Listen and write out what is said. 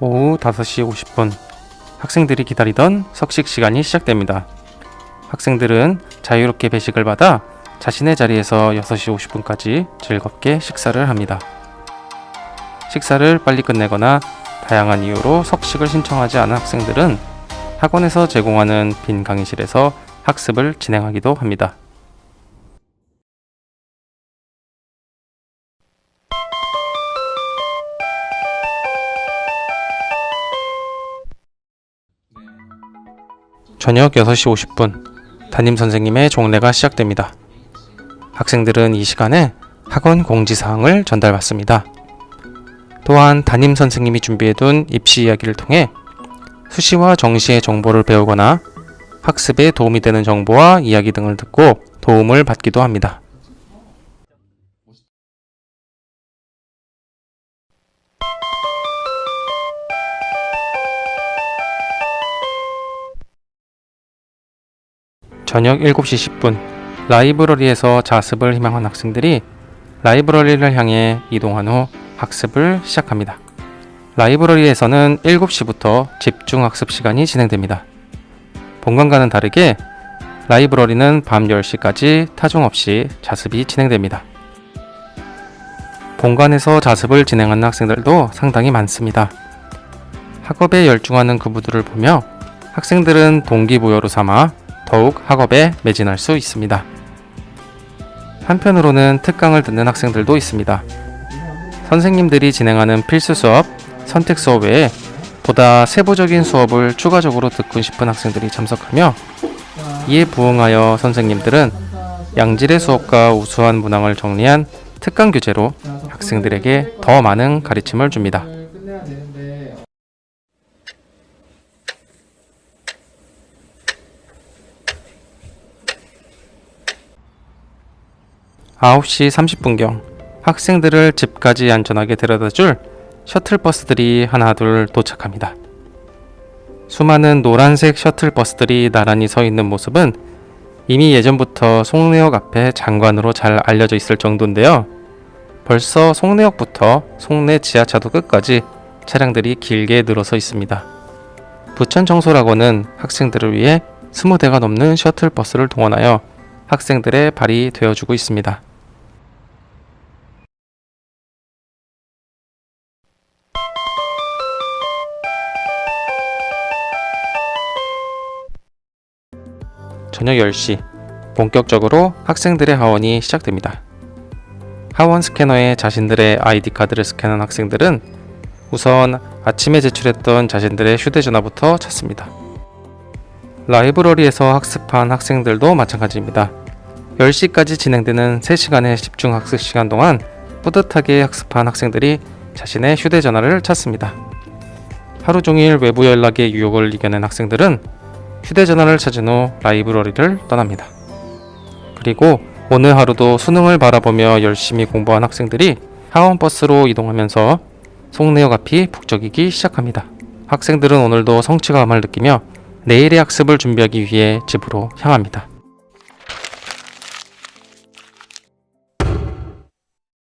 오후 5시 50분 학생들이 기다리던 석식 시간이 시작됩니다. 학생들은 자유롭게 배식을 받아 자신의 자리에서 6시 50분까지 즐겁게 식사를 합니다. 식사를 빨리 끝내거나 다양한 이유로 석식을 신청하지 않은 학생들은 학원에서 제공하는 빈 강의실에서 학습을 진행하기도 합니다. 저녁 6시 50분 담임 선생님의 종례가 시작됩니다. 학생들은 이 시간에 학원 공지사항을 전달받습니다. 또한 담임 선생님이 준비해둔 입시 이야기를 통해 수시와 정시의 정보를 배우거나 학습에 도움이 되는 정보와 이야기 등을 듣고 도움을 받기도 합니다. 저녁 7시 10분 라이브러리에서 자습을 희망한 학생들이 라이브러리를 향해 이동한 후 학습을 시작합니다. 라이브러리에서는 7시부터 집중 학습 시간이 진행됩니다. 본관과는 다르게 라이브러리는 밤 10시까지 타종 없이 자습이 진행됩니다. 본관에서 자습을 진행하는 학생들도 상당히 많습니다. 학업에 열중하는 그부들을 보며 학생들은 동기부여로 삼아 더욱 학업에 매진할 수 있습니다. 한편으로는 특강을 듣는 학생들도 있습니다. 선생님들이 진행하는 필수 수업, 선택 수업 외에 보다 세부적인 수업을 추가적으로 듣고 싶은 학생들이 참석하며 이에 부응하여 선생님들은 양질의 수업과 우수한 문항을 정리한 특강 교재로 학생들에게 더 많은 가르침을 줍니다. 끝내야 되는데 9시 30분경 학생들을 집까지 안전하게 데려다 줄 셔틀버스들이 하나둘 도착합니다. 수많은 노란색 셔틀버스들이 나란히 서 있는 모습은 이미 예전부터 송내역 앞에 장관으로 잘 알려져 있을 정도인데요. 벌써 송내역부터 송내 지하차도 끝까지 차량들이 길게 늘어서 있습니다. 부천 청소락원은 학생들을 위해 20대가 넘는 셔틀버스를 동원하여 학생들의 발이 되어주고 있습니다. 저녁 10시 본격적으로 학생들의 하원이 시작됩니다. 하원 스캐너에 자신들의 아이디 카드를 스캔한 학생들은 우선 아침에 제출했던 자신들의 휴대전화부터 찾습니다. 라이브러리에서 학습한 학생들도 마찬가지입니다. 10시까지 진행되는 3시간의 집중 학습 시간 동안 뿌듯하게 학습한 학생들이 자신의 휴대전화를 찾습니다. 하루 종일 외부 연락의 유혹을 이겨낸 학생들은 휴대전화를 찾은 후 라이브러리를 떠납니다. 그리고 오늘 하루도 수능을 바라보며 열심히 공부한 학생들이 하원버스로 이동하면서 송내역 앞이 북적이기 시작합니다. 학생들은 오늘도 성취감을 느끼며 내일의 학습을 준비하기 위해 집으로 향합니다.